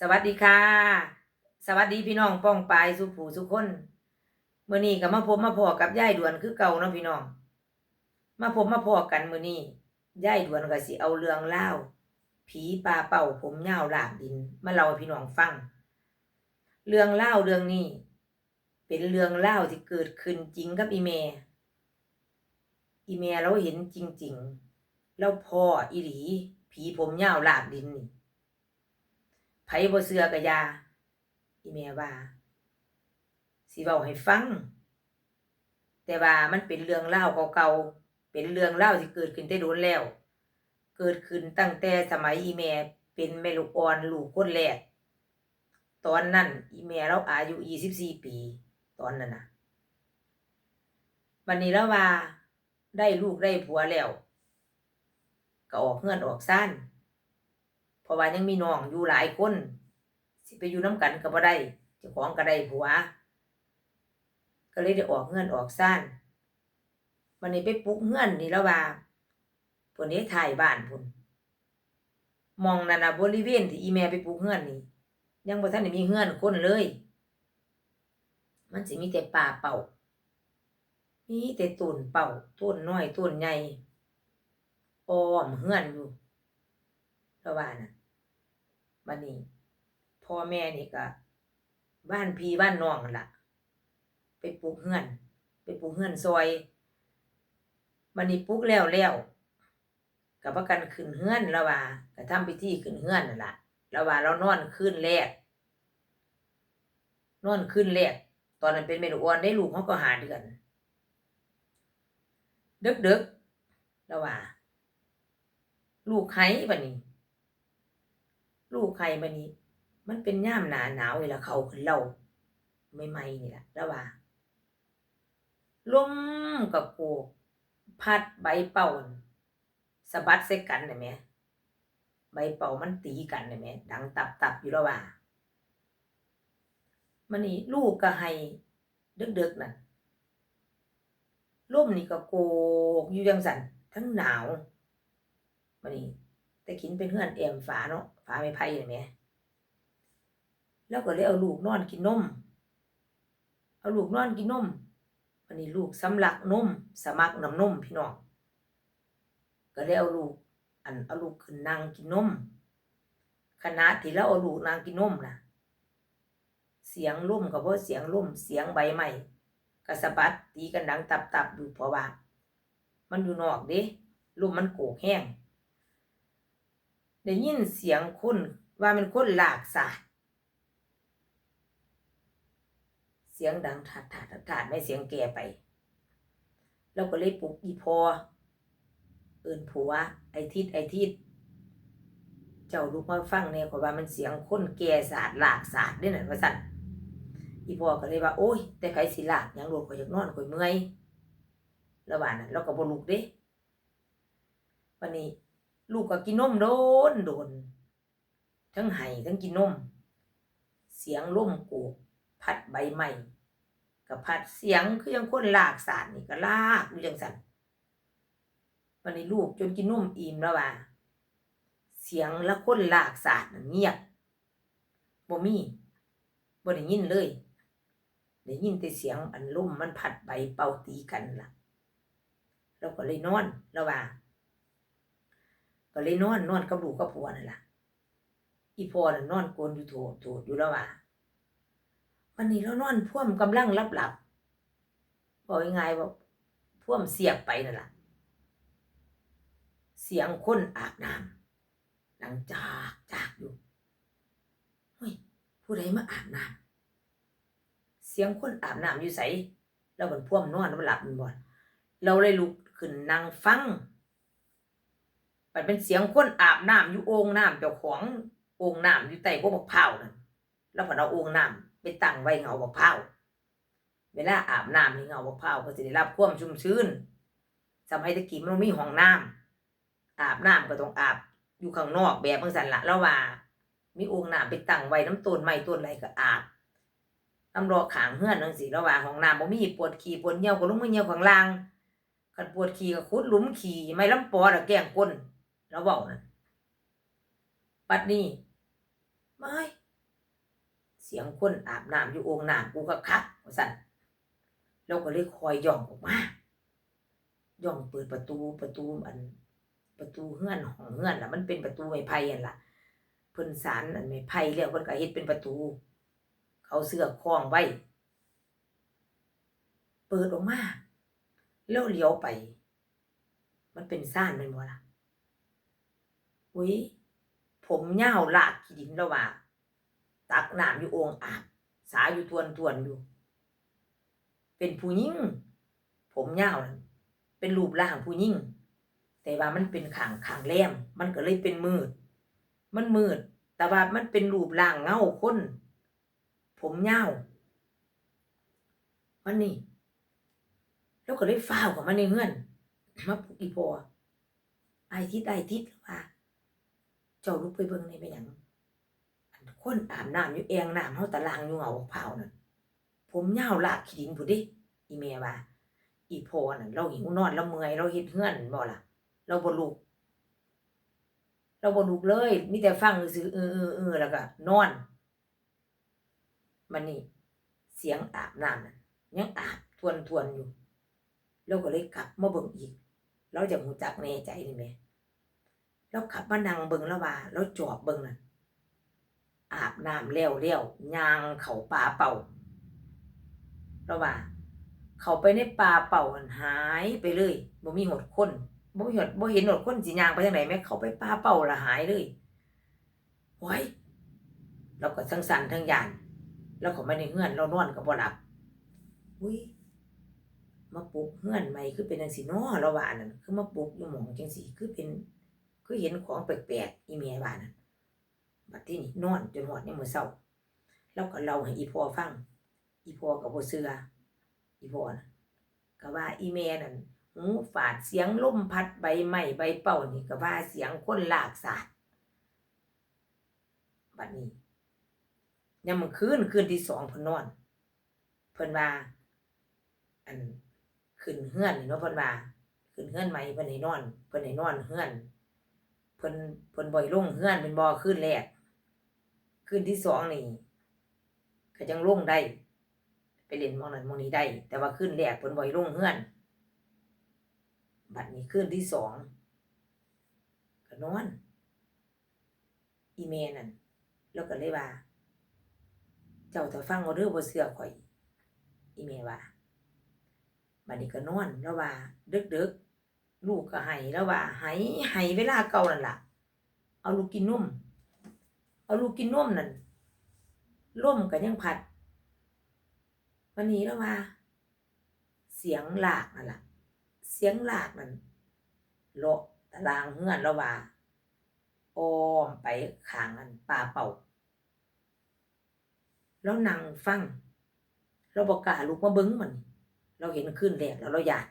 สวัสดีค่ะ สวัสดีพี่น้องป้องปายสุผูสุคนมื้อนี้ก็มาพบมาพอกับย่ายด่วนคือเก่าเนาะพี่น้อง มาพบมาพอกันมื้อนี้ย่ายด่วนก็สิเอาเรื่องเล่าผีปลาเป่าผมยาวลากดิน มาเล่าพี่น้องฟัง เรื่องเล่าเรื่องนี้ เป็นเรื่องเล่าที่เกิดขึ้นจริงกับอีเมอีเมเราเห็นจริง ๆ แล้วพ่ออีหลีผีผมยาวลากดินนี่ บ่เชื่อก็อย่าอีแม่ว่าสิเว้าให้ฟัง แต่ว่ามันเป็นเรื่องเล่าเก่าๆเป็นเรื่องเล่าที่เกิดขึ้นแต่โดนแล้ว เกิดขึ้นตั้งแต่สมัยอีแม่เป็นแม่ลูกอ่อนลูกคนแรกตอนนั้นอีแม่เราอายุ24ปี ตอนนั้นน่ะวันนี้แล้วว่าได้ลูกได้ผัวแล้ว ก็ออกเฮือนออกซ่าน ราะว่ายังมีน้องอยู่หลายคน สิไปอยู่น้ำกันก็บ่ได้เจ้าของก็ได้ผัว ก็เลยได้ออกเงื่อนออกซ่านวันนี้ไปปลุกเงื่อนนี่แล้วว่าเพิ่นได้ถ่ายบ้านพุ่นมองนั่นน่ะบริเวณที่อีแม่ไปปลุกเงื่อนนี่ยังบ่ทันได้มีเงื่อนคนเลย มันสิมีแต่ป่าเป่ามีแต่ต้นเป่าต้นน้อยต้นใหญ่อ้อมเฮือนอยู่ราะว่านะ บัดนี้พ่อแม่นี่ก็บ้านพี่บ้านน้องนั่นล่ะ ไปปลูกเฮือน ไปปลูกเฮือนซอยบัดนี้ปลูกแล้วแล้วก็พากันขึ้นเฮือนแล้วว่าก็ทำพิธีขึ้นเฮือนนั่นล่ะแล้วว่าเรานอนคืนแรกนอนคืนแรกตอนนั้นเป็นเมนูอ่อนได้ลูกเขาก็หาเดือนดึกๆแล้วว่า ลูกไห้บัดนี้ ลูกไห้บัดนี้ มันเป็นย่ามหนาหนาวนี่ละเขาขึ้นเล่าไม่ไม่นี่แหละแล้วว่าลมกับโกกพัดใบเป่าสะบัดใส่กันน่ะแหมใบเป่ามันตีกันน่ะแหมดังตับตับอยู่แล้วว่ามันนี่ลูกก็ให้ดึกๆน่ะลมนี่ก็โกกอยู่จังสันทั้งหนาวมันนี่แต่กินเป็นเพื่อนเอ็มฝาเนาะ ฝาไม่ไผ่เห็นไหมแล้วก็เลยเอาลูกนอนกินนม เอาลูกนอนกินนมมันนี่ลูกสำลักนมสมักน้ำนมพี่น้อง ก็เลยเอาลูก อันเอาลูกขึ้นนั่งกินนมขณะที่เราเอาลูกนั่งกินนมนะเสียงล่มกับว่าเสียงล่มเสียงใบไม้กระสะบัดตีกันดังตับๆอยู่เพราะว่า มันอยู่นอกเด้ลมมันโกกแห้ง ได้ยินเสียงคนว่าเป็นคนหลากสาดเสียงดังถาดถาดถาดไม่เสียงแก่ไปแล้วก็เลยปลุกอีพอเอื่นผัว ไอทิดไอทิดเจ้าลูกมาฟังเนี่ยก็ว่ามันเสียงคนแก่สาดหลากสาดด้วยน่ะว่าสั่นอีพอก็เลยว่าโอ้ย แต่ไผสิลากยังลูกข่อยอยากนอนข่อยเมื่อยแล้วว่าน่ะเราก็บ่ลุกเด้วันนี้ ลูกก็กินนมโดนโดน ทั้งไห้ทั้งกินนม เสียงล่มกกพัดใบไม้กับพัดเสียงคือยังคนลากสารนี่ก็ลากอยู่จังสันวันนี้ลูกจนกินนมอิ่มแล้วว่า เสียงและคนลากสารเงียบบ่มีบ่ได้ยินเลยได้ยินแต่เสียงอันล่มมันพัดใบเป่าตีกันล่ะ เราก็เลยนอนแล้วว่า ก็เลยนอนนอนกับลูกกับผัวนั่นล่ะ อีพ่อน่ะนอนโกนอยู่โถดโถดอยู่แล้วว่าวันนี้เรานอนพ่วมกำลังรับหลับบอกยังไงว่าพ่วมเสียบไปนั่นล่ะ เสียงคนอาบน้ำดังจากจากอยู่เฮ้ยผู้ใดมาอาบน้ำเสียงคนอาบน้ำอยู่ใสเราเหมือนพ่วมนอนแล้วหลับมันบ่นเราเลยลุกขึ้นนั่งฟัง มันเป็นเสียงคนอาบน้ำอยู่โอ่งน้ำเจ้าของโอ่งน้ำอยู่ใต้พวกบักเผานั่นแล้วพอเอาโอ่งน้ำไปตั้งไว้เงาบักเผาเวลาอาบน้ำนี่เงาบักเผาก็จะได้รับความชุ่มชื้นสมัยตะกี้มันบ่มีห้องน้ำอาบน้ำก็ต้องอาบอยู่ข้างนอกแบบบางสันละแล้วว่า มีโอ่งน้ำไปตั้งไว้น้ำต้นไม้ต้นอะไรก็อาบน้ำรอขางเฮือนจังซี่แล้วว่าห้องน้ำบ่มีปวดขี้ปวดเหี่ยวก็ลงมาเหี่ยวข้างล่างคันปวดขี้ก็ขุดหลุมขี้ไม่ลำปอดอะแก้งก้น เราเว้านั่นปัดนี้ไม่เสียงคนอาบน้ำอยู่โอ่งน้ำกูก็คักสั่นเราก็เลยคอยย่องออกมาย่องเปิดประตูประตูอัน ประตูเฮือนของเฮือนล่ะ มันเป็นประตูไม้ไผ่อันล่ะเพิ่นสารอันไม้ไผ่แล้วเพิ่นก็เฮ็ดเป็นประตู เขาเสื้อคล้องไว้ เปิดออกมาแล้วเลี้ยวไป มันเป็นซ่านแม่นบ่ล่ะ อุ้ยผมยาลากขี้ดินแล้วว่า ตักน้ำอยู่โอ่งอาบสาอยู่ทวนทวนอยู่ เป็นผู้หญิงผมยาวนั่นเป็นรูปร่างผู้หญิงแต่ว่ามันเป็นขางขางแหลมมันก็เลยเป็นมืด มันมืด แต่ว่ามันเป็นรูปร่างเงาคน ผมยามันนี่ แล้วก็เลยฟ้าวกับมันในเฮือนมาปลุกอีพอไอทิศไอทิศว่า เจ้าลุกไปเบิ่งในเป็นหยังอันคนอาบน้ำอยู่แองน้ำเฮาตารางอยู่เหงาเผานั่นผมยาวลากขี้ดินพุ่นดิอีเมียว่าอีพอนั่นเราหิวนอนเราเมื่อยเราเฮ็ดเฮือนบ่ล่ะ เราบ่ลุกเราบ่ลุกเลยมีแต่ฟังซื่อๆเออๆเออแล้วก็นอนมันนี่เสียงอาบน้ำนั่นยังอาบทวนทวนๆอยู่เราก็เลยกลับมาเบิ่งอีก เราจะหูจักแน่ใจนี่แม่ เราขับมานั่งเบิ่งแล้วว่าเราจอบเบิ่งนั่นอาบน้ำแล้วแล้วยางเขาป่าเป่าเราว่า เขาไปในป่าเป่าหายไปเลยบ่มีหดคนบ่มีหดบ่เห็นหดคนสิย่างไปทางไหนแม่เขาไปป่าเป่าละหายเลยโอ้ยเราก็ทั้งสั่นทั้งยานแล้วก็ไม่ในเฮือนเรานอนก็บ่หลับอุ้ยมาปลุกเฮือนใหม่คือเป็นจังซี่เนาะเราว่านั่นคือมาปลุกอยู่หมองจังซี่คือเป็น คือเห็นของแปลกๆอีเมียว่านนั่นบัดที่นี้นอนจนฮอดยามมื้อเช้าเราก็เล่าให้อีพอฟัง อีพอก็บ่เชื่ออีพอนะก็ว่าอีแม่นั่นหูฝาดเสียงลมพัดใบไม้ใบเป่านี่ก็ว่าเสียงคนลากสาดบัดนี้ยามมื้อคืนคืนที่สองเพิ่นนอน เพิ่นว่า อันขึ้นเฮือนเนาะเพิ่นว่าขึ้นเฮือนใหม่เพิ่นให้นอน เพิ่นให้นอนเฮือน พิ่นเพิ่นบ่ให้ลงเฮือนเป็นบ่คืนแรกคืนที่สองนี่ก็จังลงได้ ไปเล่นมองนั้นมองนี้ได้ แต่ว่าคืนแรกเพิ่นบ่ให้ลงเฮือน บัดนี้คืนที่สองก็นอน อีเมนั่นแล้วก็เลยว่า เจ้าถ้าฟังเอาเด้องบ่เชื่อข่อย อีเมว่าบัดนี้ก็นอนแล้วว่าดึกๆ ลูกก็ให้แล้วว่าให้ให้เวลาเก่านั่นล่ะ เอาลูกกินนุ่ม เอาลูกกินนุ่มนั่นลมก็ยังพัด วันนี้แล้วว่า เสียงหลากนั่นล่ะ เสียงหลากนั่นเลาะตารางเฮือนแล้วว่าอ้อมไปขางอันป่าเป่า แล้วนั่งฟัง เราบอกกล้าลุกมาเบิ้งมัน เราเห็นขึ้นแรกแล้วเราหยาด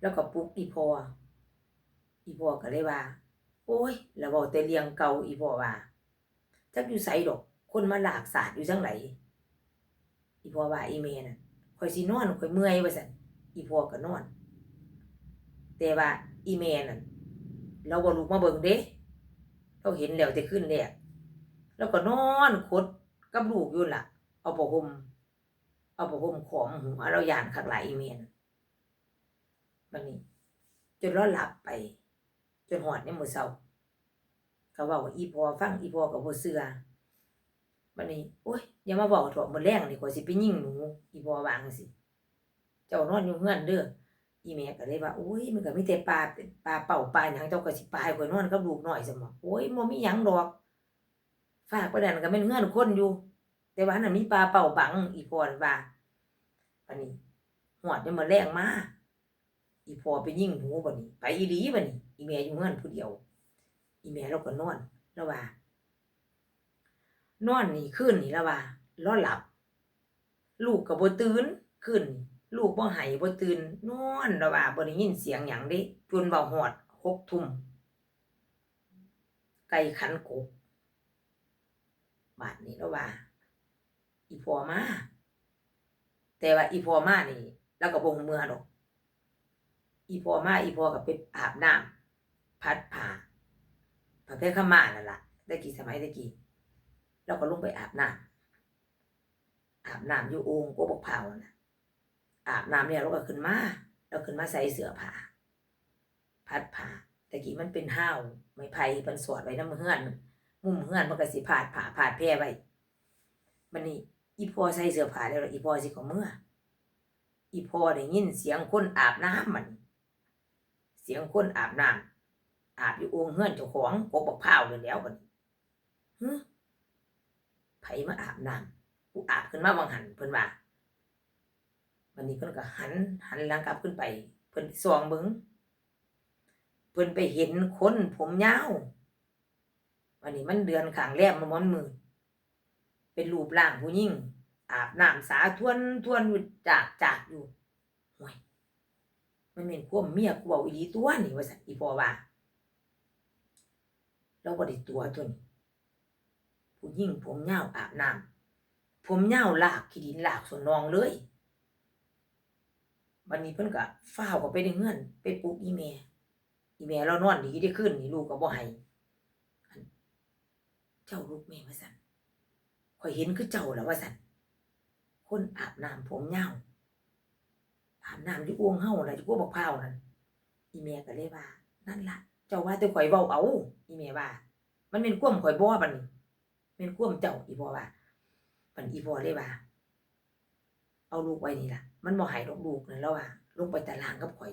แล้วก็ปลุกอีพอ อีพอก็เลยว่า โอ้ยแล้วบอกแต่เลียงเก่าอีพอว่าจักอยู่ไสดอก คนมาหลากศาสตร์อยู่จังไหนอีพอว่าอีเมน่ะข่อยสินอนข่อยเมื่อยว่าซั่นอีพอก็นอน แต่ว่าอีเมนั่นเราบ่ลุกมาเบิ่งเด้เราเห็นแล้วแต่ขึ้นแรกแล้วก็นอนคดกับลูกอยู่ล่ะ เอาผ้าห่มเอาผ้าห่มขอมหัวเราหยานคักหลายอีเมน บัดนี้จนเราหลับไป จนหอดในมือเช้าก็เว้าว่าอีพอฟังอีพอก็บ่เชื่อบัดนี้โอ้ยอย่ามาบอกถอะมื้อแรงนี่ข่อสิไปยิงหนูอีพอวางซี่เจ้านอนอยู่เฮือนเด้ออีแม่ก็เลยว่าโอ้ยมันก็มีแต่ปลาปลาเป่าปลาหยังเจ้าก็สิปลาให้ข่อยนอนกับลูกน้อยซั่นบ่โอ้ยบ่มีหยังดอก ฝากไปนั่นก็แม่นเฮือนคนอยู่ แต่ว่าอันนั้นมีปลาเป่าบังอีพอนั่นว่าอันนี้หอดยังมาแรงมา อีพอไปยิ่งหูบัดนี้ไปอีหลีบัดนี้อีแม่อยู่เฮือนผู้เดียว อีแม่เราก็นอนแล้วว่านอนนี่คืนนี่แล้วว่าเราหลับ ลูกก็บ่ตื่นคืนนี่ลูกบ่ให้บ่ตื่นนอนแล้วว่าบ่ได้ยินเสียงหยังเด้จนเว้าฮอด6ทุ่มไก่ขันกบบาดนี้แล้วว่า อีพอมาแต่ว่าอีพอมานี่ แล้วก็บ่ฮู้เมื่อดอก อีพอมาอีพอก็ไปอาบน้ำพัดผ้าผ้าแพรขาม่านั่นล่ะได้กี่สมัยได้กี่แล้วก็ลงไปอาบน้ำอาบน้ำอยู่โอ่งก็บอกเผานะอาบน้ำเนี่ยเราก็ขึ้นมาเราขึ้นมาใส่เสื้อผ้าพัดผ้าแต่กี้มันเป็นห้าวไม้ไผ่มันสวดไว้น้ำเฮือน มุมเฮือนมันก็สิผาดผ้าผาดแพร่ไว้มันนี่อีพอใส่เสื้อผ้าแล้วอีพอสิของเมื่อ อีพอได้ยินเสียงคนอาบน้ำมัน สียงคนอาบน้ำอาบอยู่อ่งเฮือนเจ้าของกบบักพร้าวเลยแล้วบัดนี้ฮึไผมาอาบน้ำกูอาบขึ้นมาวังหันเพิ่นว่าวันนี้เพิ่นก็หัน หันหลังกลับขึ้นไป เพิ่นส่องเบิ่งเพิ่นไปเห็นคนผมยาววันนี้มันเดือนขางแรมมันมันมืดเป็นรูปร่างผู้หญิงอาบน้ำสาทวนทวนอยู่จากจากอยู่ มันเป็นความเมียกูเอาอีตัวนี่ว่าสันอีพอว่าเราบ่ได้ตัวตัวนี้ผู้หญิงผมยาอาบน้ำผมยาลากขี้ดินลากส่วนนองเลยวันนี้เพิ่นก็ฟ้าวก็ไปในเฮือนไปปลุกอีแม่อีแม่เรานอนดีได้ขึ้นนี่ลูกก็บ่ให้เจ้าลูกแม่ว่าซั่นข่อยเห็นคือเจ้าแล้วว่าซั่นคนอาบน้ำผมยา อาบน้ำอยู่อ้วงเฮาน่ะอยู่กัวบักพร้านั่นอีแม่ก็เลยว่า นั่นล่ะ เจ้าว่าแต่ข่อยเว้าเอาอีแม่ว่า มันเป็นความข่อยบ่บัดนี้เป็นความเจ้าอีพ่อว่าปันอีพ่อเลยว่า เอาลูกไว้นี่ล่ะ มันบ่ห้ดอกลูกนั่นแล้วว่า ลงไปตารางกับข่อย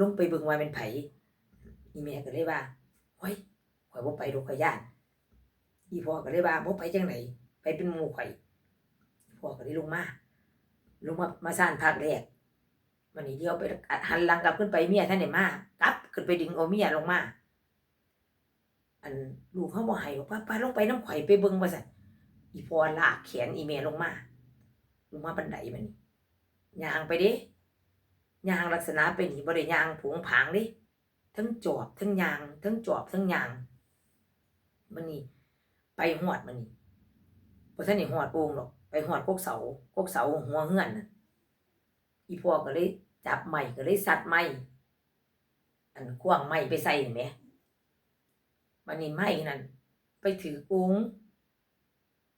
ลงไปเบิ่งว่าเป็นไผอีแม่ก็เลยว่าเฮ้ยข่อยบ่ไปดอกข่อยย่านอีพ่อก็เลยว่าบ่ไปจังไหนไปเป็นหมู่ข่อยพ่อก็เลยลงมาลงมามาซ่านภาคแรก วันนี้เดียวไปหันหลังกลับขึ้นไปเมียท่านไหนมากลับ ขึ้นไปดึงเอาเมียลงมา อันลูกเขาบอกให้บอกป้าป้าลงไปน้ำข่อยไปเบิ่งว่าสั่นอีพอลากแขนอีเมียลงมาลงมาบันไดมันยางไปด้ย่างลักษณะเป็นนี่บ่ได้ย่างผงผางด้ทั้งจอบทั้งยางทั้งจอบทั้งยางมันนี่ไปหอดมันนี่บ่ทันได้หอดโอ่งหรอกไปหอดกกเสากกเสาหัวเฮือนน่ะอีพอก็เลย จับไม้ก็เลยสัดไม้อันควางไม้ไปใส่ไหมมันนี่ไม้นั่นไปถือองค์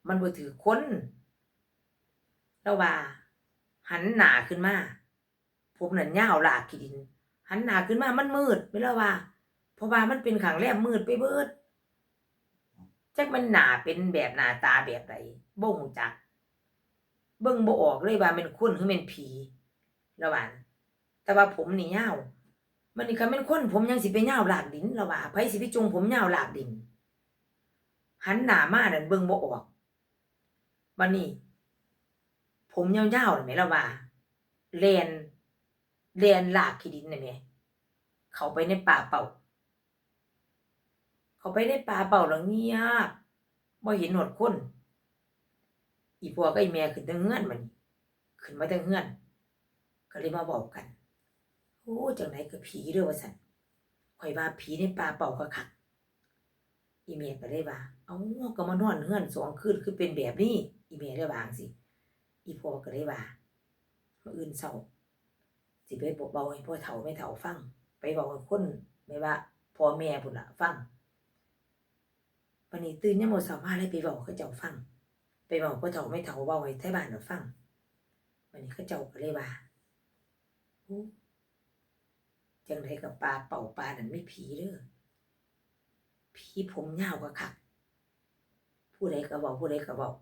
มันบ่ถือคนแล้วว่า หันหน้าขึ้นมาผมนั่นยาวลากขี้ดิน หันหน้าขึ้นมามันมืดไม่แล้วว่า เพราะว่ามันเป็นขังแรมมืดไปเบิดจักมันหน้าเป็นแบบหน้าตาแบบใดบ่งจัก เบิ่งบ่ออกเลยว่าเป็นคนหรือเป็นผีระหว่าง แต่ว่าผมนี่ยาวมันนี่คันเป็นคนผมยังสิไปยาวหลากดินระว่าไผสิไปจงผมยาวหลากดิน หันหน้ามานั่นเบิ่งบ่ออกวันนี้ผมยาวๆน่ะแม่ละว่าแลนแลนหลากขี้ดินน่แม่เขาไปในป่าเป่า เขาไปในป่าเป่าแล้วเงียบบ่เห็นหนวดคนอีพ่อกับอีแม่ขึ้นทางเฮือนมันขึ้นมาทางเฮือน ก็เลยมาบอกกัน อ้จังไหนก็ผีเด้อว่าซั่นข่อยว่าผีในป่าเป่าก็คักอีแม่ก็เลยว่า เอ้าก็มานอนเฮือนสองคืนคือเป็นแบบนี้ อีแม่ได้วางสิ อีพ่อก็เลยว่ามื้ออื่นเช้าสิไปบอกเบาให้พ่อเฒ่าแม่เฒ่าฟัง ไปบอกให้คนไม่ว่าพ่อแม่พุ่นละฟังวันนี้ตื่นยามมื้อเช้ามาเลยไปบอกเขาเจ้าฟัง ไปบอกพ่อเฒ่าแม่เฒ่าเว้าให้ไทบ้านน่ะฟังวันนี้เขาเจ้าก็เลยว่าโอ้ จังไดกับปลาเป่าปลานั่นไม่ผีเด้อผีผมยาวก็คักผู้ใดก็บอกผู้ใดก็บอก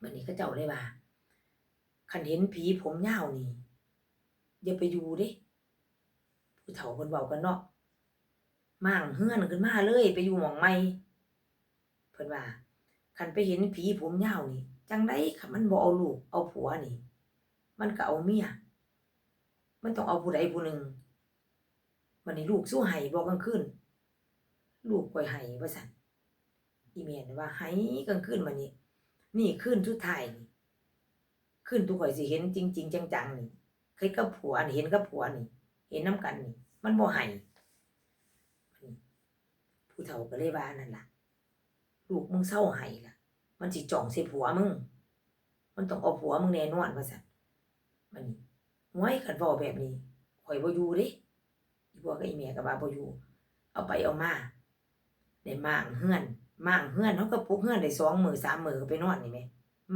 วันนี้เขาเจ้าเลยว่าคันเห็นผีผมยาวนี่อย่าไปอยู่เด้ผู้เฒ่าเพิ่นเว้ากันเนาะมั่งเฮือนขึ้นมาเลย ไปอยู่หม่องใหม่เพิ่นว่าคันไปเห็นผีผมยาวนี่ จังไดคันมันบ่เอาลูกเอาผัวนี่ มันก็เอาเมีย มันต้องเอาผู้ใดผู้หนึ่ง วันนี้ลูกสู้ไห้บอกกลางคืนลูกก่อยไห้ว่าซั่นอีเมียนว่าไห้กลางคืนวันนี้ นี่คืนสุดท้ายนี่คืนทุกข่อยสิเห็นจริงๆจังๆนี่เคยกับผัวนี่เห็นกับผัวนี่ เห็นน้ำกันนี่ มันบ่ไห้ผู้เฒ่าก็เลยว่านั่นล่ะ ลูกมึงเศร้าไห้ล่ะ มันสิจ่องใส่ผัวมึง มันต้องเอาผัวมึงแน่นอนว่าซั่นมันนี่ห้วยคันเว้าแบบนี้ข่อยบ่อยู่เด้ วกับอีแม่ก็ว่าบ่อยู่เอาไปเอามาได้ม่างเฮือนม่างเฮือนเขาก็ปลุกเฮือนได้สองมือสามมือก็ไปนอนนี่ไหม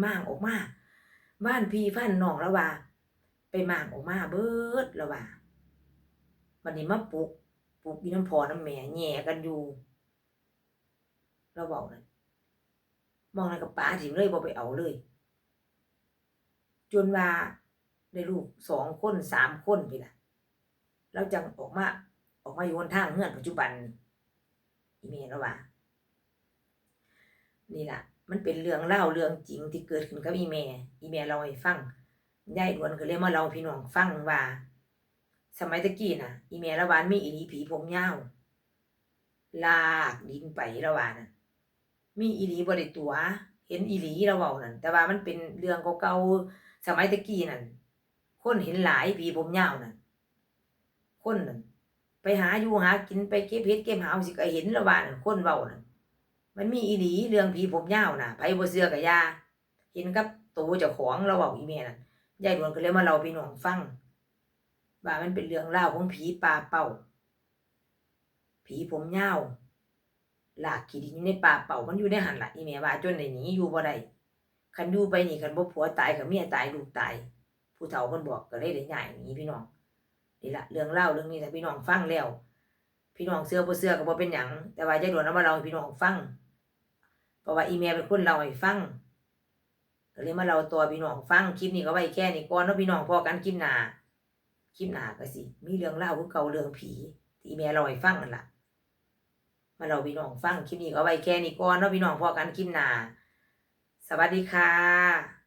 ม่างออกมาบ้านพี่ฟันน้องแล้วว่า ไปม่างออกมาเบิดแล้วว่าวันนี้มาปลุกปลุกอีน้ำพอน้ำแม่แย่กันอยู่เราบอกนั่นมองนั่นกับป้าถิ่มเลยบ่ไปเอาเลย จนว่าได้ลูกสองคนสามคนพี่ล่ะ แล้วจังออกมา ออกมาอยู่บนทางเฮือนปัจจุบันอีเมลแล้วว่า นี่ล่ะ มันเป็นเรื่องเล่าเรื่องจริงที่เกิดขึ้นกับอีเมลอีเมลเราให้ฟังยายดวนก็เลยมาเล่าพี่น้องฟังว่า สมัยตะกี้น่ะ อีเมลละวานมีอีหลีผีผมยาวลากดินไปละวานะมีอีลีบ่ได้ตัว เห็นอีลีเราเว้านั่นแต่ว่ามันเป็นเรื่องเก่าๆสมัยตะกี้นั่นคนเห็นหลายผีผมยาวนั่น คนนั่นไปหาอยู่หากินไปเก็บเห็ดเก็บหาวสิก็เห็นละว่านั่นคนเว้านั่นมันมีอีหลีเรื่องผีผมยาวน่ะไผบ่เชื่อก็อย่าเห็นกับตัวเจ้าของเราเว้าอีแม่นั่นยายดวนก็เลยมาเล่าให้พี่น้องฟังว่ามันเป็นเรื่องราของผีป่าเป่า ผีผมยาวลากขี้ดินอยู่ในป่าเป่ามันอยู่ในหันละอีแม่ว่าจนได้หนีอยู่บ่ได้คันอยู่ไปนี่คันบ่ผัวตายกับเมียตายลูกตาย ผู้เฒ่าเพิ่นบอกก็เลยได้ย้ายหนีพี่น้อง นี่ล่ะเรื่องเล่าเรื่องนี้ถ้าพี่น้องฟังแล้ว พี่น้องเชื่อบ่เชื่อก็บ่เป็นหยังแต่ว่ายายดวนเอามาเล่าให้พี่น้องฟังเพราะว่าอีแม่เป็นคนเล่าให้ฟังก็เลยมาเล่าตัวพี่น้องฟังคลิปนี้ก็ไว้แค่นี้ก่อนเนาะพี่น้องพอกันคลิปหน้าคลิปหน้าก็สิมีเรื่องเล่าคือเก่าเรื่องผีที่อีแม่เล่าให้ฟังนั่นล่ะมาเราพี่น้องฟังคลิปนี้ก็ไว้แค่นี้ก่อนเนาะพี่น้องพอกันคลิปหน้าสวัสดีค่ะ